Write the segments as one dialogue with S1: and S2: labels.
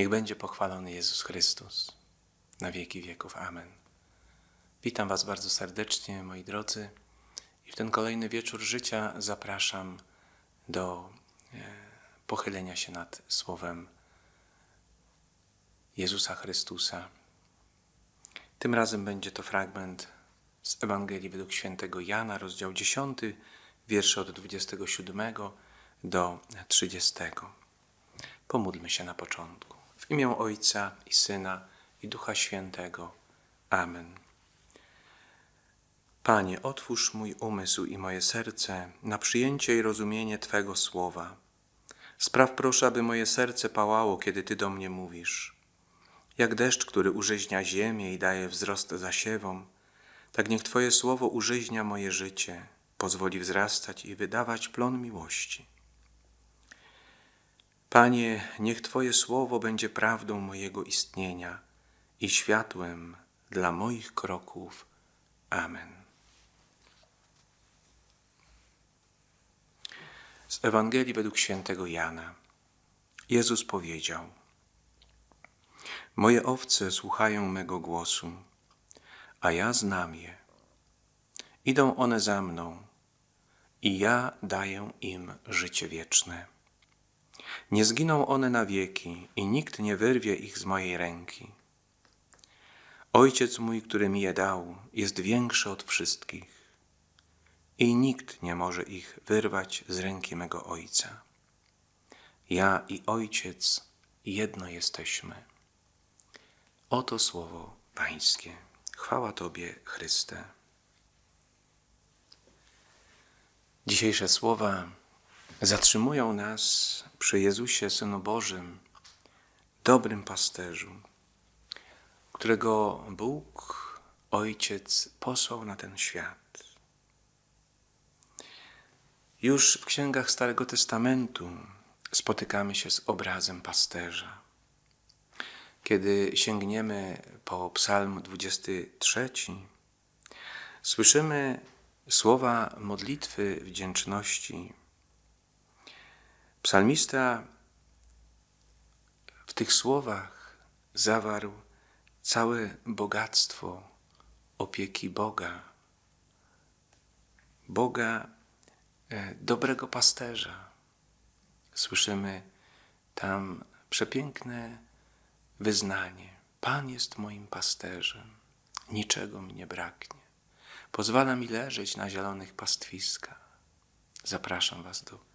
S1: Niech będzie pochwalony Jezus Chrystus na wieki wieków. Amen. Witam Was bardzo serdecznie, moi drodzy, i w ten kolejny wieczór życia zapraszam do e, pochylenia się nad Słowem Jezusa Chrystusa. Tym razem będzie to fragment z Ewangelii według świętego Jana, rozdział 10, wiersze od 27 do 30. Pomódlmy się na początku. W imię Ojca i Syna i Ducha Świętego. Amen. Panie, otwórz mój umysł i moje serce na przyjęcie i rozumienie Twego słowa. Spraw proszę, aby moje serce pałało, kiedy Ty do mnie mówisz. Jak deszcz, który użyźnia ziemię i daje wzrost zasiewom, tak niech Twoje słowo użyźnia moje życie, pozwoli wzrastać i wydawać plon miłości. Panie, niech Twoje słowo będzie prawdą mojego istnienia i światłem dla moich kroków. Amen. Z Ewangelii według świętego Jana. Jezus powiedział: Moje owce słuchają mego głosu, a ja znam je. Idą one za mną, i ja daję im życie wieczne. Nie zginą one na wieki, i nikt nie wyrwie ich z mojej ręki. Ojciec mój, który mi je dał, jest większy od wszystkich, i nikt nie może ich wyrwać z ręki mego Ojca. Ja i Ojciec jedno jesteśmy. Oto słowo Pańskie. Chwała Tobie, Chryste. Dzisiejsze słowa zatrzymują nas przy Jezusie, Synu Bożym, dobrym pasterzu, którego Bóg, Ojciec, posłał na ten świat. Już w księgach Starego Testamentu spotykamy się z obrazem pasterza. Kiedy sięgniemy po Psalm 23, słyszymy słowa modlitwy wdzięczności. Psalmista w tych słowach zawarł całe bogactwo opieki Boga, Boga e, dobrego pasterza. Słyszymy tam przepiękne wyznanie: Pan jest moim pasterzem, niczego mi nie braknie. Pozwala mi leżeć na zielonych pastwiskach. Zapraszam Was do,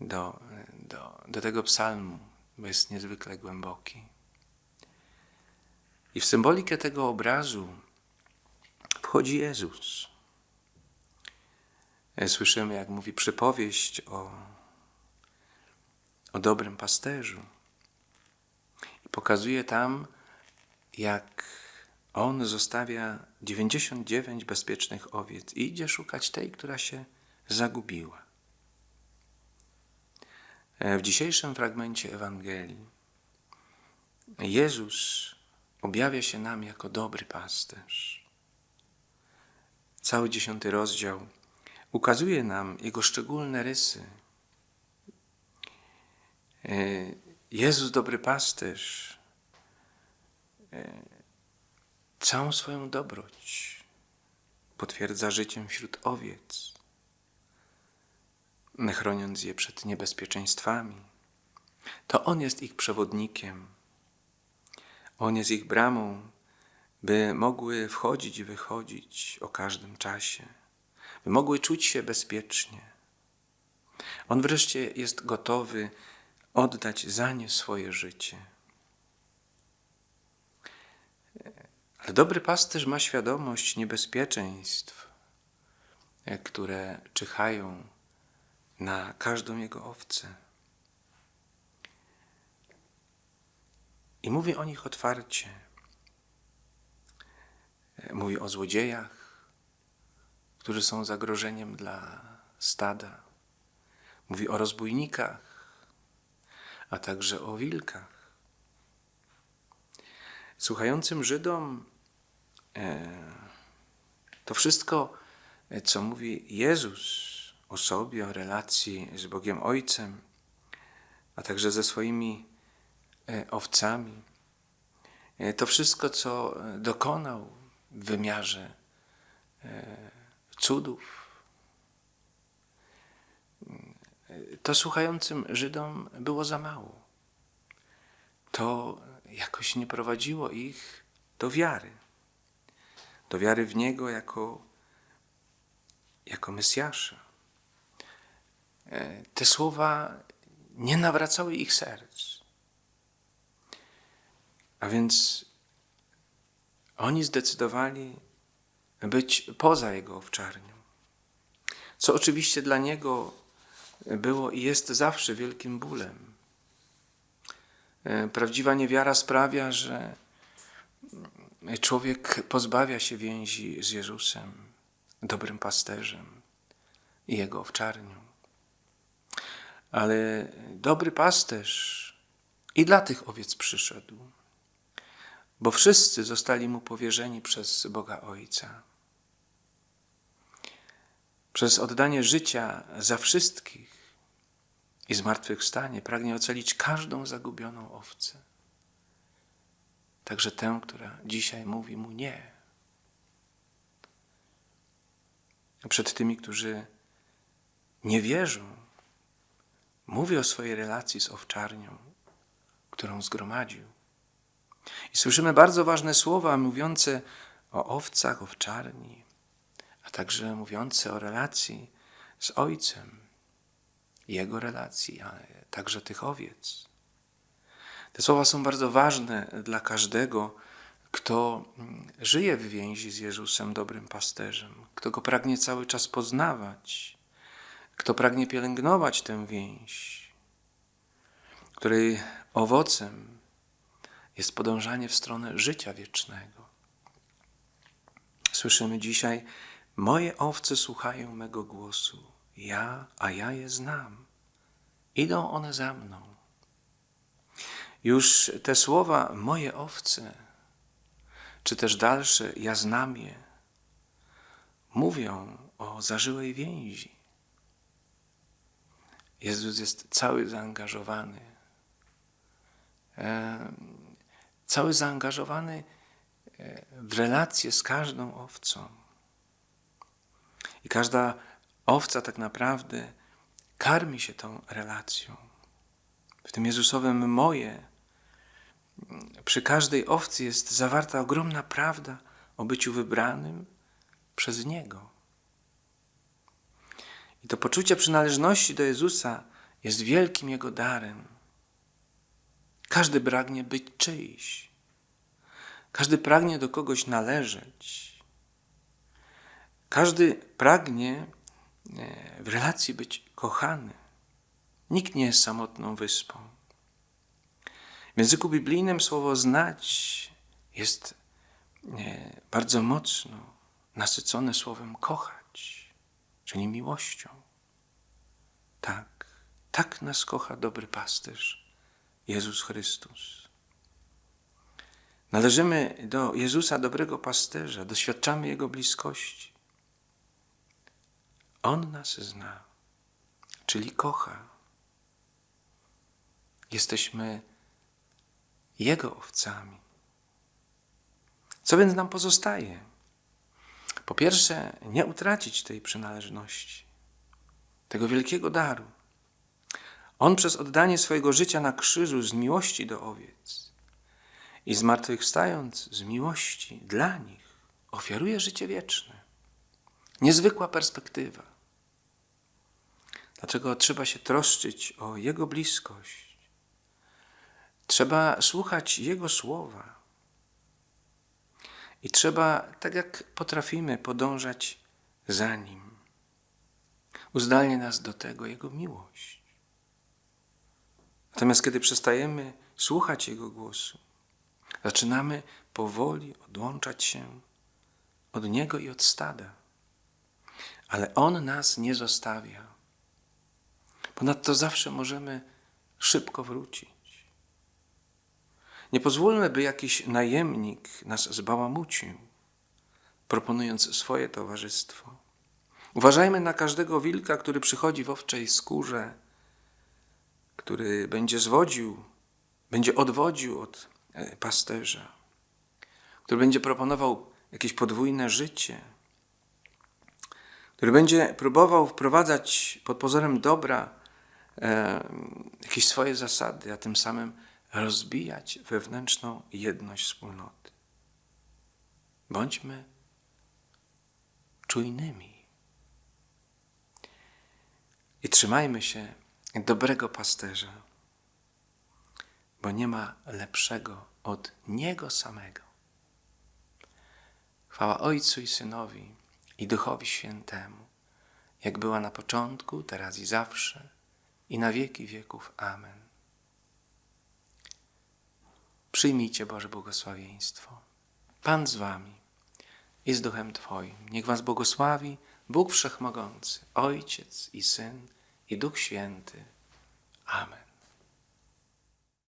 S1: do, do, do tego psalmu, bo jest niezwykle głęboki. I w symbolikę tego obrazu wchodzi Jezus. Słyszymy, jak mówi przypowieść o, o dobrym pasterzu. I pokazuje tam, jak on zostawia 99 bezpiecznych owiec i idzie szukać tej, która się zagubiła. W dzisiejszym fragmencie Ewangelii Jezus objawia się nam jako dobry pasterz. Cały dziesiąty rozdział ukazuje nam jego szczególne rysy. Jezus, dobry pasterz, całą swoją dobroć potwierdza życiem wśród owiec, chroniąc je przed niebezpieczeństwami. To On jest ich przewodnikiem. On jest ich bramą, by mogły wchodzić i wychodzić o każdym czasie, by mogły czuć się bezpiecznie. On wreszcie jest gotowy oddać za nie swoje życie. Ale dobry pasterz ma świadomość niebezpieczeństw, które czyhają na każdą jego owcę. I mówi o nich otwarcie. Mówi o złodziejach, którzy są zagrożeniem dla stada. Mówi o rozbójnikach, a także o wilkach. Słuchającym Żydom to wszystko, co mówi Jezus o sobie, o relacji z Bogiem Ojcem, a także ze swoimi e, owcami. E, To wszystko, co dokonał w wymiarze e, cudów, to słuchającym Żydom było za mało. To jakoś nie prowadziło ich do wiary. Do wiary w Niego jako, jako Mesjasza. E, Te słowa nie nawracały ich serc. A więc oni zdecydowali być poza Jego owczarnią. Co oczywiście dla Niego było i jest zawsze wielkim bólem. E, Prawdziwa niewiara sprawia, że człowiek pozbawia się więzi z Jezusem, dobrym pasterzem i Jego owczarnią. Ale dobry pasterz i dla tych owiec przyszedł, bo wszyscy zostali mu powierzeni przez Boga Ojca. Przez oddanie życia za wszystkich i zmartwychwstanie pragnie ocalić każdą zagubioną owcę. Także tę, która dzisiaj mówi mu nie. Przed tymi, którzy nie wierzą, mówi o swojej relacji z owczarnią, którą zgromadził. I słyszymy bardzo ważne słowa mówiące o owcach, owczarni, a także mówiące o relacji z Ojcem, Jego relacji, ale także tych owiec. Te słowa są bardzo ważne dla każdego, kto mm, żyje w więzi z Jezusem, dobrym pasterzem, kto go pragnie cały czas poznawać, kto pragnie pielęgnować tę więź, której owocem jest podążanie w stronę życia wiecznego. Słyszymy dzisiaj: Moje owce słuchają mego głosu, ja, a ja je znam. Idą one za mną. Już te słowa moje owce, czy też dalsze ja znam je, mówią o zażyłej więzi. Jezus jest cały zaangażowany, e, cały zaangażowany e, w relacje z każdą owcą. I każda owca tak naprawdę karmi się tą relacją. W tym Jezusowym moje, przy każdej owcy jest zawarta ogromna prawda o byciu wybranym przez Niego. To poczucie przynależności do Jezusa jest wielkim Jego darem. Każdy pragnie być czyjś. Każdy pragnie do kogoś należeć. Każdy pragnie e, w relacji być kochany. Nikt nie jest samotną wyspą. W języku biblijnym słowo znać jest e, bardzo mocno nasycone słowem kochać, czyli miłością. Tak, tak nas kocha dobry pasterz, Jezus Chrystus. Należymy do Jezusa, dobrego pasterza, doświadczamy Jego bliskości. On nas zna, czyli kocha. Jesteśmy Jego owcami. Co więc nam pozostaje? Po pierwsze, nie utracić tej przynależności, tego wielkiego daru. On przez oddanie swojego życia na krzyżu z miłości do owiec i zmartwychwstając z miłości dla nich, ofiaruje życie wieczne. Niezwykła perspektywa. Dlaczego trzeba się troszczyć o Jego bliskość? Trzeba słuchać Jego słowa. I trzeba, tak jak potrafimy, podążać za Nim. Uzdalnie nas do tego Jego miłość. Natomiast kiedy przestajemy słuchać Jego głosu, zaczynamy powoli odłączać się od Niego i od stada. Ale On nas nie zostawia. Ponadto zawsze możemy szybko wrócić. Nie pozwólmy, by jakiś najemnik nas zbałamucił, proponując swoje towarzystwo. Uważajmy na każdego wilka, który przychodzi w owczej skórze, który będzie zwodził będzie odwodził od e, pasterza, który będzie proponował jakieś podwójne życie, który będzie próbował wprowadzać pod pozorem dobra e, jakieś swoje zasady, a tym samym rozbijać wewnętrzną jedność wspólnoty. Bądźmy czujnymi i trzymajmy się dobrego pasterza, bo nie ma lepszego od Niego samego. Chwała Ojcu i Synowi i Duchowi Świętemu, jak była na początku, teraz i zawsze, i na wieki wieków. Amen. Przyjmijcie Boże błogosławieństwo. Pan z wami i z duchem Twoim. Niech was błogosławi Bóg Wszechmogący, Ojciec i Syn i Duch Święty. Amen.